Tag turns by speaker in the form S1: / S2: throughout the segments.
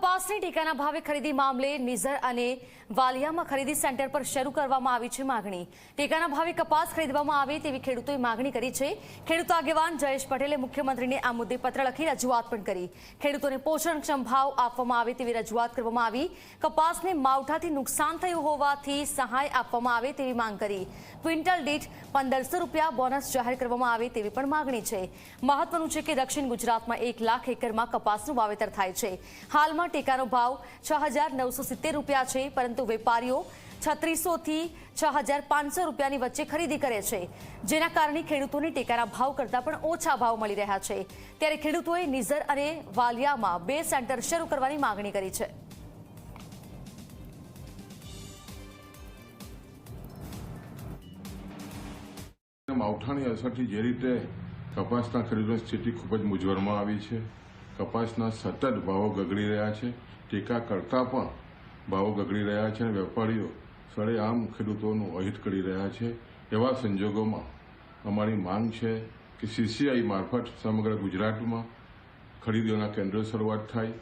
S1: કપાસની ટેકાના ભાવે ખરીદી મામલે નિઝર અને વાલિયામાં ખરીદી સેન્ટર પર શરૂ કરવામાં આવી છે માગણી. ટેકાના ભાવે કપાસ ખરીદવામાં આવે તેવી ખેડૂતોએ માગણી કરી છે. ખેડૂત આગેવાન જયેશ પટેલે મુખ્યમંત્રીને આ મુદ્દે પત્ર લખી રજૂઆત પણ કરી. ખેડૂતોને પોષણક્ષમ ભાવ આપવામાં આવે તેવી રજૂઆત કરવામાં આવી. કપાસને માવઠાથી નુકસાન થયું હોવાથી સહાય આપવામાં આવે તેવી માંગ કરી. ક્વિન્ટલ દીઠ પંદરસો રૂપિયા બોનસ જાહેર કરવામાં આવે તેવી પણ માગણી છે. મહત્વનું છે કે દક્ષિણ ગુજરાતમાં એક લાખ એકરમાં કપાસનું વાવેતર થાય છે. હાલમાં ટેકાનો ભાવ છ હજાર નવસો સિત્તેર રૂપિયા છે, પરંતુ વેપારીઓ છત્રીસો થી છ હજાર પાંચસો રૂપિયાની વચ્ચે ખરીદી કરે છે. જેના કારણે ખેડૂતોને ટેકાના ભાવ કરતાં પણ ઓછા ભાવ મળી રહ્યા છે. ત્યારે ખેડૂતોએ નિઝર અને વાલિયામાં બે સેન્ટર શરૂ કરવાની માંગણી કરી છે.
S2: માવઠાની અસરથી જે રીતે કપાસના ખરીદવાની સ્થિતિ ખૂબ જ મૂંઝવણમાં આવી છે. કપાસના સતત ભાવો ગગડી રહ્યા છે. ટેકા કરતાં પણ ભાવો ગગડી રહ્યા છે અને વેપારીઓ સળેઆમ ખેડૂતોનું અહિત કરી રહ્યા છે. એવા સંજોગોમાં અમારી માંગ છે કે સીસીઆઈ મારફત સમગ્ર ગુજરાતમાં ખરીદીઓના કેન્દ્રો શરૂઆત થાય,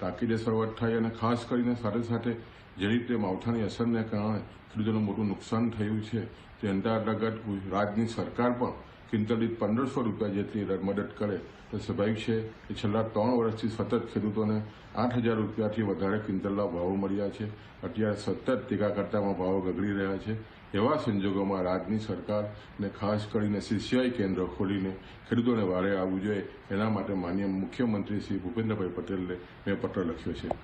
S2: તાકીદે શરૂઆત થાય અને ખાસ કરીને સાથે સાથે જે રીતે માવઠાની અસરને કારણે ખેડૂતોનું મોટું નુકસાન થયું છે, તે અંતર્ગત રાજ્યની સરકાર પણ ક્વિન્ટલ પંદરસો રૂપિયા જેટલી મદદ કરે તો સ્વાભાવિક છે. કે છેલ્લા ત્રણ વર્ષથી સતત ખેડૂતોને આઠ હજાર રૂપિયાથી વધારે ક્વિન્ટલના ભાવો મળ્યા છે. અત્યારે સતત ટેકા કરતામાં ભાવો ગગડી રહ્યા છે. એવા સંજોગોમાં રાજ્યની સરકારને ખાસ કરીને સીસીઆઈ કેન્દ્ર ખોલીને ખેડૂતોને વારે આવવું જોઈએ. એના માટે માન્ય મુખ્યમંત્રી શ્રી ભૂપેન્દ્રભાઈ પટેલને મેં પત્ર લખ્યો છે.